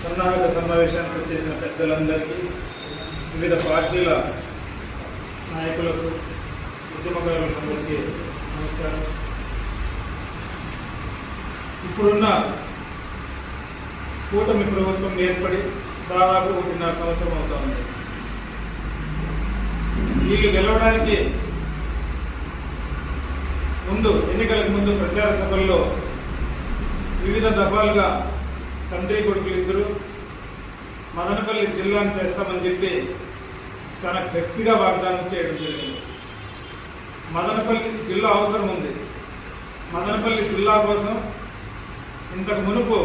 సన్నాహక సమావేశానికి వచ్చేసిన పెద్దలందరికీ వివిధ పార్టీల నాయకులకు ఉద్యమకారులందరికీ నమస్కారం. ఇప్పుడున్న కూటమి ప్రభుత్వం ఏర్పడి దాదాపు ఒకటిన్నర సంవత్సరం అవుతా ఉంది. వీళ్ళు గెలవడానికి ముందు ఎన్నికలకు ముందు ప్రచార సభల్లో వివిధ దఫాలుగా తండ్రి కొడుకులు ఇద్దరు మదనపల్లి జిల్లాను చేస్తామని చెప్పి చాలా గట్టిగా వాగ్దానం చేయడం జరిగింది. మదనపల్లి జిల్లా అవసరం ఉంది. మదనపల్లి జిల్లా కోసం ఇంతకు మునుపు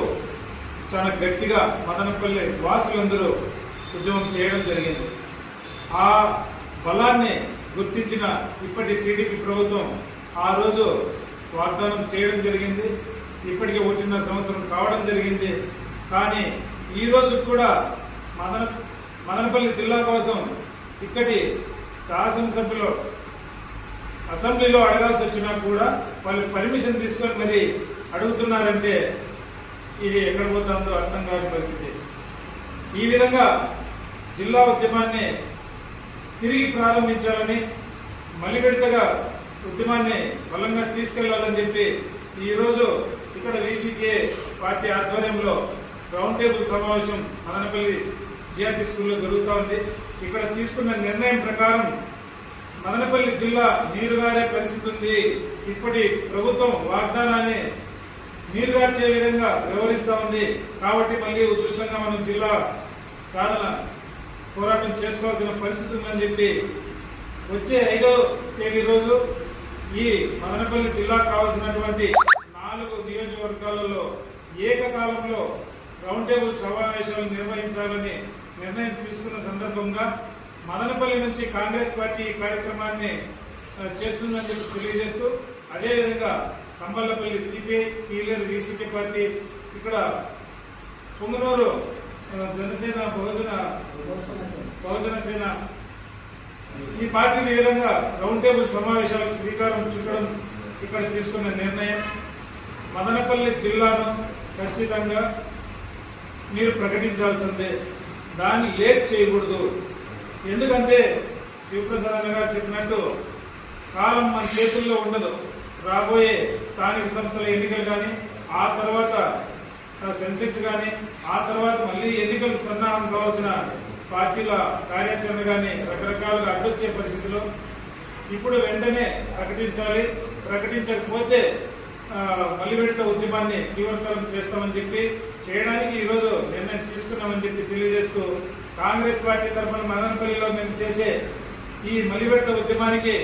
చాలా గట్టిగా మదనపల్లి వాసులందరూ ఉద్యమం చేయడం జరిగింది. ఆ బలాన్ని గుర్తించిన ఇప్పటి టీడీపీ ప్రభుత్వం ఆ రోజు వాగ్దానం చేయడం జరిగింది. ఇప్పటికే ఒకటిన్నర సంవత్సరం కావడం జరిగింది. కానీ ఈరోజు కూడా మదన మదనపల్లి జిల్లా కోసం ఇక్కడి శాసనసభ్యులు అసెంబ్లీలో అడగాల్సి వచ్చినా కూడా వాళ్ళు పర్మిషన్ తీసుకొని మరి అడుగుతున్నారంటే ఇది ఎక్కడ పోతుందో అర్థం కాని పరిస్థితి. ఈ విధంగా జిల్లా ఉద్యమాన్ని తిరిగి ప్రారంభించాలని మళ్ళీ ఉద్యమాన్ని బలంగా తీసుకెళ్ళాలని చెప్పి ఈరోజు ఇక్కడ వీసీకే పార్టీ ఆధ్వర్యంలో రౌండ్ టేబుల్ సమావేశం మదనపల్లి జిఆర్టీ స్కూల్లో జరుగుతూ ఉంది. ఇక్కడ తీసుకున్న నిర్ణయం ప్రకారం మదనపల్లి జిల్లా నీరుగారే పరిస్థితి ఉంది. ఇప్పటి ప్రభుత్వం వాగ్దానాన్ని నీరుగార్చే విధంగా వ్యవహరిస్తూ ఉంది. కాబట్టి మళ్ళీ ఉధృతంగా మనం జిల్లా సాధన పోరాటం చేసుకోవాల్సిన పరిస్థితి ఉందని చెప్పి వచ్చే ఐదో తేదీ రోజు ఈ మదనపల్లి జిల్లాకు కావాల్సినటువంటి నాలుగు నియోజకవర్గాలలో ఏకకాలంలో రౌండ్ టేబుల్ సమావేశాలు నిర్వహించాలని నిర్ణయం తీసుకున్న సందర్భంగా మదనపల్లి నుంచి కాంగ్రెస్ పార్టీ ఈ కార్యక్రమాన్ని చేస్తుందని చెప్పి తెలియజేస్తూ అదేవిధంగా కంబల్లపల్లి సిపిఐ పీలర్ వీసీపీ పార్టీ ఇక్కడ పొంగనూరు జనసేన బహుజన బహుజన సేన ఈ పార్టీని ఈ విధంగా రౌండ్ టేబుల్ సమావేశాలకు శ్రీకారం చుట్టడం ఇక్కడ తీసుకున్న నిర్ణయం. మదనపల్లి జిల్లాను ఖచ్చితంగా మీరు ప్రకటించాల్సిందే. దాన్ని లేట్ చేయకూడదు. ఎందుకంటే శివప్రసాద్ అన్న గారు చెప్పినట్టు కాలం మన చేతుల్లో ఉండదు. రాబోయే స్థానిక సంస్థల ఎన్నికలు కానీ ఆ తర్వాత సెన్సెక్స్ కానీ ఆ తర్వాత మళ్ళీ ఎన్నికలకు సన్నాహం కావాల్సిన పార్టీల కార్యాచరణ కానీ రకరకాలుగా అడ్డొచ్చే పరిస్థితిలో ఇప్పుడు వెంటనే ప్రకటించాలి. ప్రకటించకపోతే ఆ, మళ్ళీ విడత ఉద్యమాన్ని తీవ్రతరం చేస్తామని చెప్పి చేయడానికి ఈరోజు నిర్ణయం తీసుకున్నామని చెప్పి తెలియజేస్తూ కాంగ్రెస్ పార్టీ తరఫున మదనపల్లిలో మేము చేసే ఈ మలిబెడత ఉద్యమానికి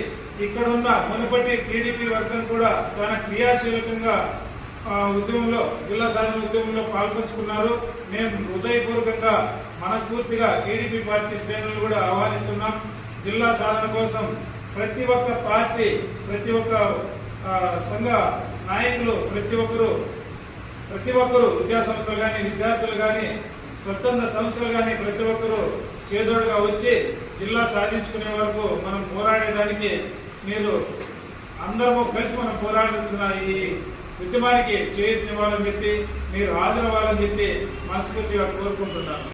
ఇక్కడ ఉన్న మునుపటి టీడీపీ వర్గం కూడా చాలా క్రియాశీలకంగా ఉద్యమంలో జిల్లా సాధన ఉద్యమంలో పాల్పంచుకున్నారు. మేము హృదయపూర్వకంగా మనస్ఫూర్తిగా టీడీపీ పార్టీ శ్రేణులు కూడా ఆహ్వానిస్తున్నాం. జిల్లా సాధన కోసం ప్రతి ఒక్క పార్టీ ప్రతి ఒక్క సంఘ నాయకులు ప్రతి ఒక్కరు ప్రతి ఒక్కరు విద్యా సంస్థలు కానీ విద్యార్థులు కానీ స్వచ్ఛంద సంస్థలు కానీ ప్రతి ఒక్కరు చేదోడుగా వచ్చి జిల్లా సాధించుకునే వరకు మనం పోరాడేదానికి మీరు అందరము కలిసి మనం పోరాడుతున్న ఈ ఉద్యమానికి చేయూతనివ్వాలని చెప్పి మీరు హాజరవ్వాలని చెప్పి మనస్ఫూర్తిగా కోరుకుంటున్నాను.